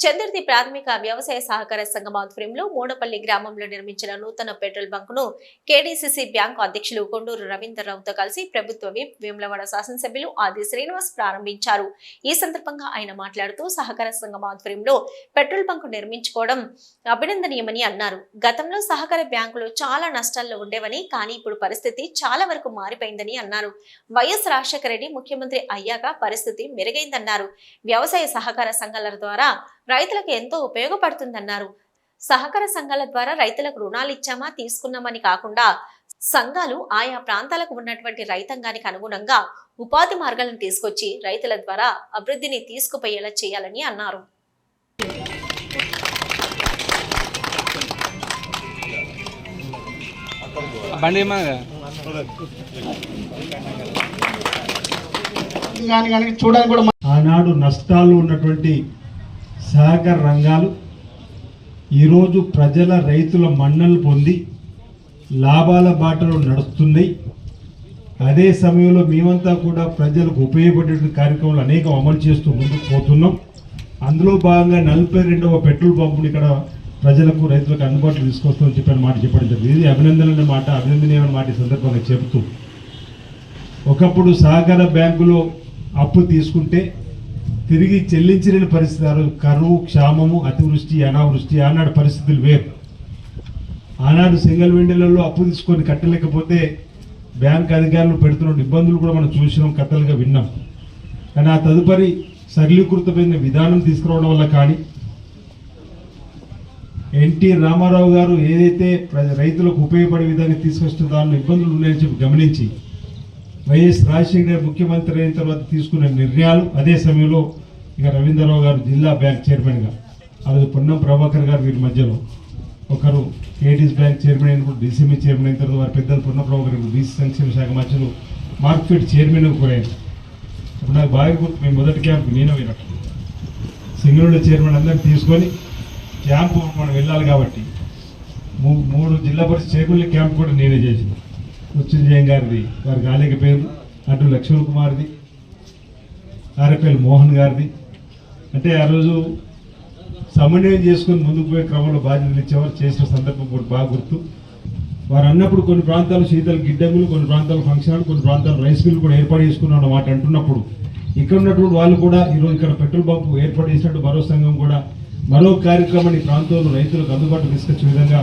చందర్తి ప్రాథమిక వ్యవసాయ సహకార సంఘం ఆధ్వర్యంలో మూడపల్లి గ్రామంలో నిర్మించిన నూతన పెట్రోల్ బంక్ను కేడీసీసీ బ్యాంకు అధ్యక్షులు కొండూరు రవీందర్రావుతో కలిసి ప్రభుత్వ విప్ వేములవాడ శాసనసభ్యులు ఆది శ్రీనివాస్ ప్రారంభించారు. ఈ సందర్భంగా ఆయన మాట్లాడుతూ సహకార సంఘం ఆధ్వర్యంలో పెట్రోల్ బంక్ నిర్మించుకోవడం అభినందనీయమని అన్నారు. గతంలో సహకార బ్యాంకులు చాలా నష్టాల్లో ఉండేవని కానీ ఇప్పుడు పరిస్థితి చాలా వరకు మారిపోయిందని అన్నారు. వైఎస్ రాజశేఖర రెడ్డి ముఖ్యమంత్రి అయ్యాక పరిస్థితి మెరుగైందన్నారు. వ్యవసాయ సహకార సంఘాల ద్వారా రైతులకు ఎంతో ఉపయోగపడుతుందన్నారు. సహకార సంఘాల ద్వారా రైతులకు రుణాలు ఇచ్చామా తీసుకున్నామని కాకుండా సంఘాలు ఆయా ప్రాంతాలకు ఉన్నటువంటి రైతాంగానికి అనుగుణంగా ఉపాధి మార్గాలను తీసుకొచ్చి రైతుల ద్వారా అభివృద్ధిని తీసుకుపోయేలా చేయాలని అన్నారు. ఆనాడు నష్టాలు ఉన్నటువంటి సహకార రంగాలు ఈరోజు ప్రజల రైతుల మన్నలు పొంది లాభాల బాటలో నడుస్తున్నాయి. అదే సమయంలో మేమంతా కూడా ప్రజలకు ఉపయోగపడే కార్యక్రమాలు అనేకం అమలు చేస్తూ ముందుకు పోతున్నాం. అందులో భాగంగా నలభై రెండవ పెట్రోల్ పంపుని ఇక్కడ ప్రజలకు రైతులకు అందుబాటులో తీసుకొస్తామని చెప్పిన మాట చెప్పడం జరిగింది. ఇది అభినందన మాట అభినందనీయమైన మాట ఈ సందర్భంగా చెబుతూ. ఒకప్పుడు సహకార బ్యాంకులో అప్పు తీసుకుంటే తిరిగి చెల్లించలేని పరిస్థితి కరువు క్షామము అతివృష్టి అనావృష్టి ఆనాడు పరిస్థితులు వేరు. ఆనాడు సింగిల్ విండోలలో అప్పు తీసుకొని కట్టలేకపోతే బ్యాంక్ అధికారులు పెడుతున్న ఇబ్బందులు కూడా మనం చూసినాం కథలుగా విన్నాం. కానీ ఆ తదుపరి సరళీకృతమైన విధానం తీసుకురావడం వల్ల కానీ ఎన్టీ రామారావు గారు ఏదైతే ప్ర- రైతులకు ఉపయోగపడే విధంగా తీసుకొస్తున్న దానిలో ఇబ్బందులు ఉన్నాయని చెప్పి గమనించి వైఎస్ రాజశేఖర గారు ముఖ్యమంత్రి అయిన తర్వాత తీసుకున్న నిర్ణయాలు అదే సమయంలో ఇక రవీంద్రరావు గారు జిల్లా బ్యాంక్ చైర్మన్గా అలాగే పొన్నం ప్రభాకర్ గారు వీరి మధ్యలో. ఒకరు ఏడీస్ బ్యాంక్ చైర్మన్ అయినప్పుడు డీసీబీ చైర్మన్ అయిన తర్వాత వారి పెద్దలు పొన్నం ప్రభాకర్ గారు బీసీ సంక్షేమ శాఖ మధ్యలో మార్కెట్ చైర్మన్ పోయారు ఇప్పుడు నాకు బాగా గుర్తు మేము మొదటి క్యాంప్ నేను పోయినట్టు. సింగళూరు చైర్మన్ అందరిని తీసుకొని క్యాంపు మనం వెళ్ళాలి కాబట్టి. మూ- మూడు జిల్లా పరిషత్ చేకుల క్యాంప్ కూడా నేనే చేసిన మృత్యుంజయం గారిది వారి గాలిక పేరు అటు లక్ష్మణ్ కుమార్ది ఆర్ఎఫ్ఎల్ మోహన్ గారిది. అంటే ఆ రోజు సమన్వయం చేసుకుని ముందుకు పోయే క్రమంలో బాధ్యతలు ఇచ్చేవారు చేసిన సందర్భం కూడా బాగా గుర్తు. వారు అన్నప్పుడు కొన్ని ప్రాంతాలు శీతల గిడ్డంగులు కొన్ని ప్రాంతాలు ఫంక్షన్ కొన్ని ప్రాంతాలు రైస్ మిల్లు కూడా ఏర్పాటు చేసుకున్నాం అన్నమాట అంటున్నప్పుడు. ఇక్కడ ఉన్నటువంటి వాళ్ళు కూడా ఈరోజు ఇక్కడ పెట్రోల్ పంపు ఏర్పాటు చేసినట్టు మరో సంఘం కూడా మరో కార్యక్రమాన్ని ఈ ప్రాంతంలో రైతులకు అందుబాటులో తీసుకొచ్చే విధంగా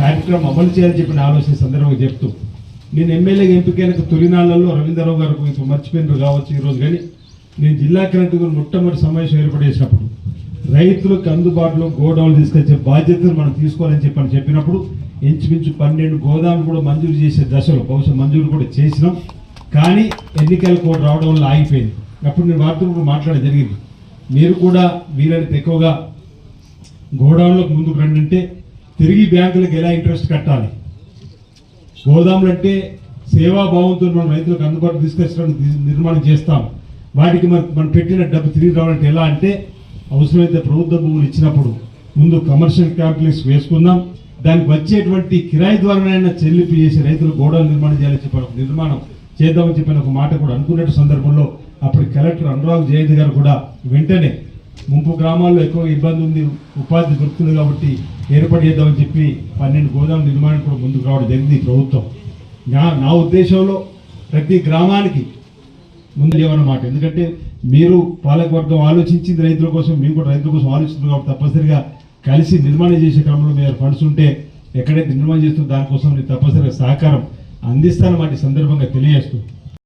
కార్యక్రమం అమలు చేయాలని చెప్పిన ఆలోచన సందర్భంగా చెప్తూ. నేను ఎమ్మెల్యేగా ఎంపికైన తొలినాళ్ళలో రవీంద్రరావు గారు ఇప్పుడు మర్చిపోయినారు కావచ్చు ఈరోజు కానీ నేను జిల్లా కలెక్టర్ మొట్టమొదటి సమావేశం ఏర్పడేసినప్పుడు రైతులకు అందుబాటులో గోడౌన్లు తీసుకొచ్చే బాధ్యతను మనం తీసుకోవాలని చెప్పని చెప్పినప్పుడు ఇంచుమించు పన్నెండు గోదాములు కూడా మంజూరు చేసే దశలో బహుశా మంజూరు కూడా చేసినాం. కానీ ఎన్నికల కోడ్ రావడం వల్ల ఆగిపోయింది. అప్పుడు నేను వారితో కూడా మాట్లాడడం జరిగింది. మీరు కూడా వీలైనంత ఎక్కువగా గోడౌన్లకు ముందుకు రండి అంటే తిరిగి బ్యాంకులకు ఎలా ఇంట్రెస్ట్ కట్టాలి? గోదాములు అంటే సేవాభావంతో మనం రైతులకు అందుబాటు తీసుకొచ్చడానికి నిర్మాణం చేస్తాం. వాటికి మన మనం పెట్టిన డబ్బు తిరిగి రావాలంటే ఎలా అంటే అవసరమైతే ప్రభుత్వ భూములు ఇచ్చినప్పుడు ముందు కమర్షియల్ క్యాంప్లెక్స్ వేసుకుందాం. దానికి వచ్చేటువంటి కిరాయి ద్వారానైనా చెల్లింపు చేసి రైతులు గోడలు నిర్మాణం చేయాలని చెప్పి ఒక నిర్మాణం చేద్దామని చెప్పిన ఒక మాట కూడా అనుకున్నట్టు సందర్భంలో అప్పుడు కలెక్టర్ అనురాగ్ జయంత్ గారు కూడా వెంటనే ముంపు గ్రామాల్లో ఎక్కువ ఇబ్బంది ఉంది. ఉపాధి దొరుకుతుంది కాబట్టి ఏర్పాటు చేద్దామని చెప్పి పన్నెండు గోదాముల నిర్మాణం కూడా ముందుకు రావడం జరిగింది ప్రభుత్వం. నా నా ఉద్దేశంలో ప్రతి గ్రామానికి ముందు లేవన్నమాట ఎందుకంటే మీరు పాలకవర్గం ఆలోచించింది రైతుల కోసం మేము కూడా రైతుల కోసం ఆలోచిస్తుంది కాబట్టి తప్పనిసరిగా కలిసి నిర్మాణం చేసే క్రమంలో మీరు ఫండ్స్ ఉంటే ఎక్కడైతే నిర్మాణం చేస్తుందో దానికోసం నేను తప్పనిసరిగా సహకారం అందిస్తానన్నమాట ఈ సందర్భంగా తెలియజేస్తూ